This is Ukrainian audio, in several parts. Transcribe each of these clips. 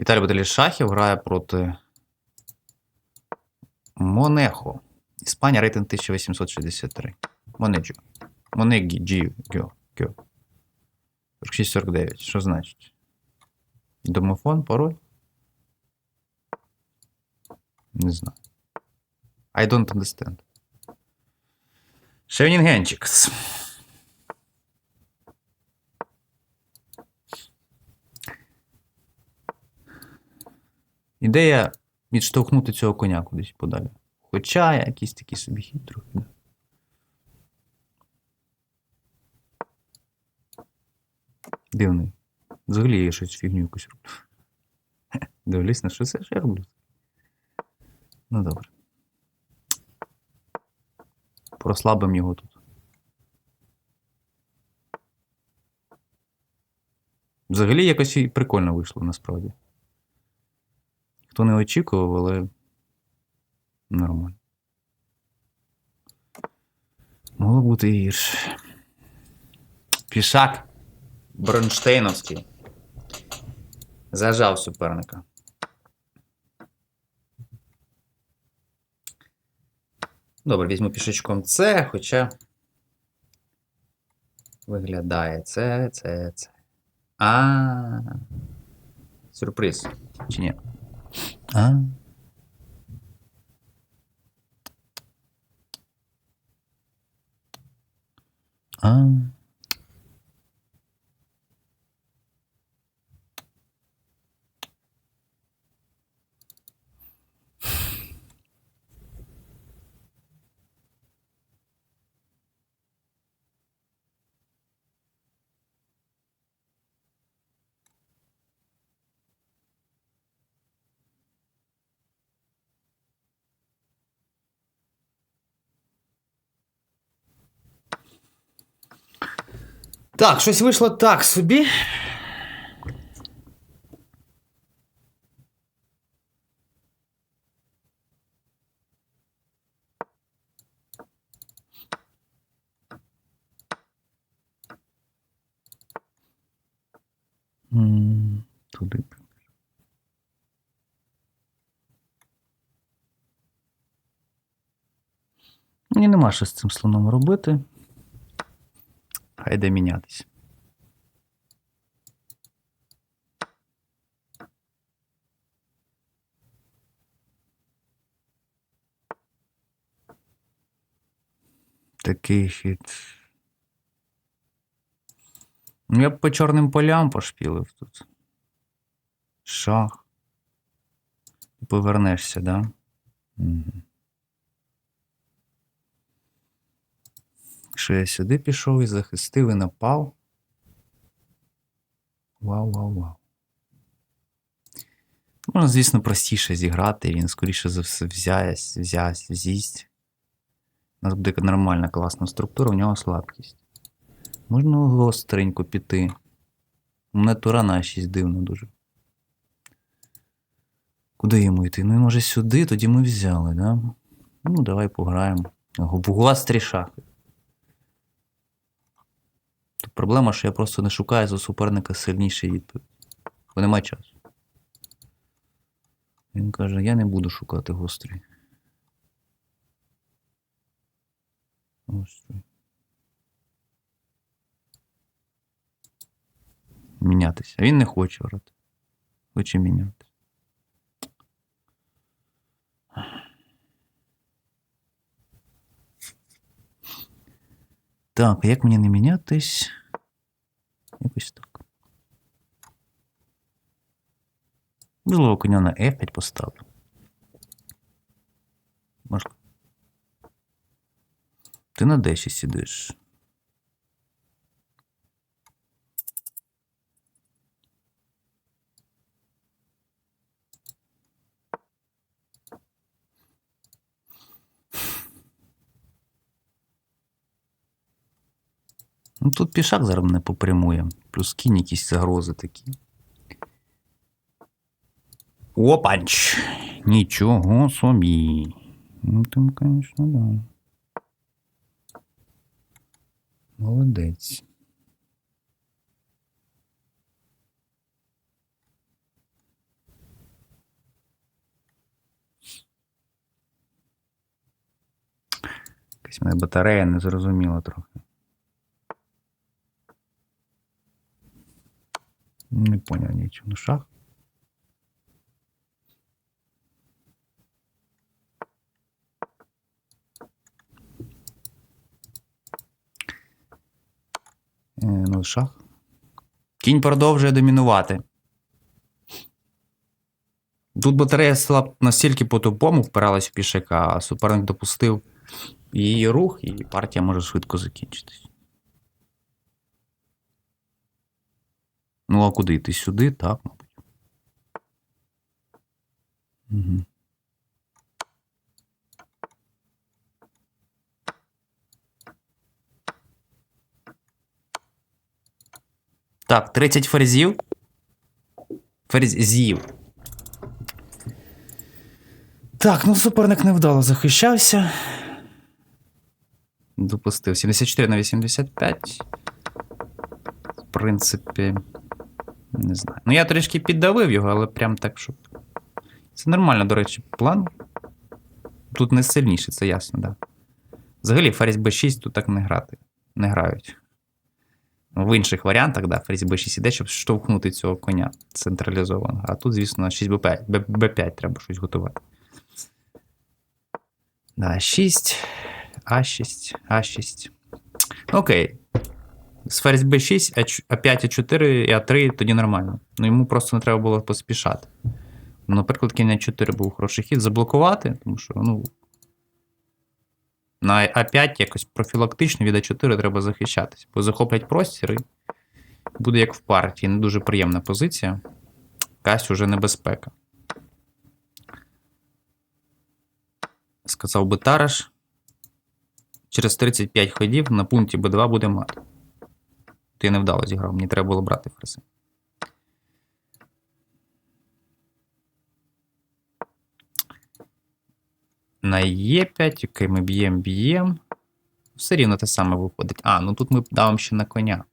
Віталій Баталій Шахів грає проти Монехо. Іспанія рейтинг 1863. Монеджо. Монегі, Джіо, Гьо. 46-49. Що значить? Домофон, пароль? Не знаю. I don't understand. Шевнінгенчикс. Ідея відштовхнути цього коня кудись подалі. Хоча я якийсь такий собі хід. Дивний. Взагалі я щось фігню якусь роблю. Дивлюсь на що це ж я роблю. Ну добре. Прослабимо його тут. Взагалі якось і прикольно вийшло насправді. Хто не очікував, але нормально. Могло бути гірше. Пішак Бронштейновський. Зажав суперника. Добре, візьму пішечком це, хоча виглядає це, це, це. А. Сюрприз. Чи ні? А. А. Так, щось вийшло так собі. Туди. Мені нема що з цим слоном робити. Хай йде мінятись. Такий хід. Ну, я б по чорним полям пошпілив тут. Шах. І повернешся, да? Угу. Якщо я сюди пішов і захистив і напав. Вау, вау, вау. Можна, звісно, простіше зіграти, він скоріше за все взясь, взясь, взість. У нас буде нормальна класна структура, у нього слабкість. Можна гостренько піти. У мене тура на 6 дивно дуже. Куди йому йти? Ну, може, сюди, тоді ми взяли, да? Ну, давай пограємо. В гострі шахи. Проблема, що я просто не шукаю за суперника сильніший відповідь. Бо немає часу. Він каже, я не буду шукати гострий. Гострий. Мінятися. Він не хоче грати. Хоче мінятися. Так, а як мені не мінятись? Якось так. Можливо, коня на F5 поставлю. Можливо. Ти на D6 сидиш. Ну, Тут пішак зараз не попрямує. Плюс кінь якісь загрози такі. Опанч! Нічого собі. Ну, там, звісно, да. Молодець. Якась мене батарея не зрозуміла трохи. Не поняв нічого. Ну, шах. Е, Ну, шах. Кінь продовжує домінувати. Тут батарея стала настільки по-тупому впиралась в пішака, а суперник допустив її рух, і партія може швидко закінчитись. Ну, а куди йти? Сюди, так, мабуть. Угу. Так, 30 ферзів. Ферзів. Так, ну суперник невдало захищався. Допустив 74 на 85. В принципі, не знаю. Ну, я трішки піддавив його, але прям так, щоб. Це нормально, до речі, план. Тут не сильніший, це ясно, так. Да. Взагалі, ферзь b6 тут так не грати. Не грають. В інших варіантах, да, ферзь b6 іде, щоб штовхнути цього коня централізованого. А тут, звісно, 6b5. b5 треба щось готувати. Да, 6, А6, А6. Окей. З ферзь b6, А5, А4 і А3 тоді нормально. Ну йому просто не треба було поспішати. Ну, Наприклад, кінь А4 був хороший хід заблокувати, тому що, ну. На А5 якось профілактично від А4 треба захищатись, бо захоплять простір і буде як в партії. Не дуже приємна позиція. Якась уже небезпека. Сказав би Тараш. Через 35 ходів на пункті Б2 буде мат. Ти невдало зіграв, мені треба було брати ферзи. На Е5, окей, ми б'ємо, б'ємо. Все рівно те саме виходить. А, ну тут ми давимо ще на коня.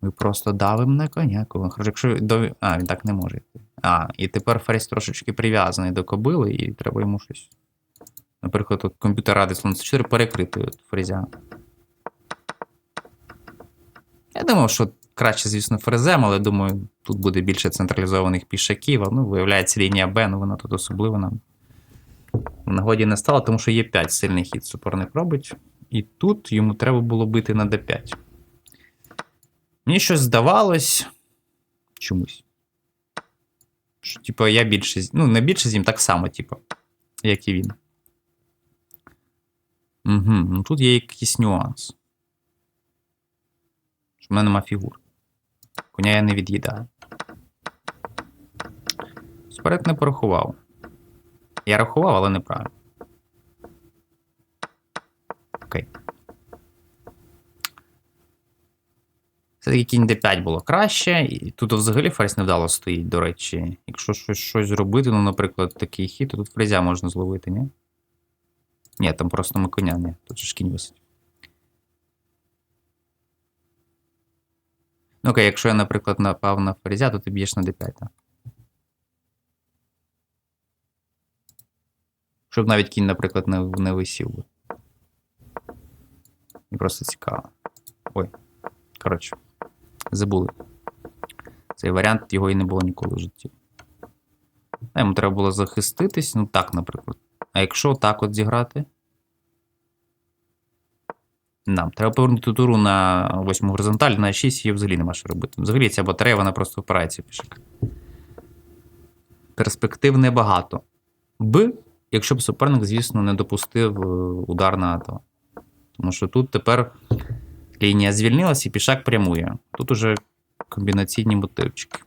Ми просто давимо на коня. Якщо до... А, він так не може йти. А, і тепер ферзь трошечки прив'язаний до кобили, і треба йому щось. Наприклад, тут комп'ютер Ради Слон 4 перекрити фрезя. Я думав, що краще, звісно, фрезем, але думаю, тут буде більше централізованих пішаків. А ну, виявляється, лінія Б, ну вона тут особливо нам в нагоді не стала, тому що є 5 сильний хід суперник робить. І тут йому треба було бити на d5. Мені щось здавалось чомусь. Що, типу, я більше. Ну, не більше з ним, так само, типу, як і він. Угу, ну тут є якийсь нюанс. Що в мене нема фігур. Коня я не від'їдаю. Сперед не порахував. Я рахував, але неправильно. Окей. Все-таки кінь d5 було краще, і тут взагалі ферзь невдало стоїть, до речі. Якщо щось щось зробити, ну, наприклад, такий хід, то тут фрезя можна зловити, ні? Ні, там просто ми коня, ні. Тут же ж кінь висить. Ну, окей, якщо я, наприклад, напав на ферзя, то ти б'єш на d5, так? Щоб навіть кінь, наприклад, не, не висів би. І просто цікаво. Ой. Коротше, забули. Цей варіант його і не було ніколи в житті. А йому треба було захиститись, ну так, наприклад. А якщо так от зіграти? Нам треба повернути туру на 8 горизонталь, на 6 її взагалі нема що робити. Взагалі ця батарея, вона просто впирається в пішак. Перспектив небагато. Б, якщо б суперник, звісно, не допустив е, удар на АТО. Тому що тут тепер лінія звільнилась і пішак прямує. Тут уже комбінаційні мотивчики.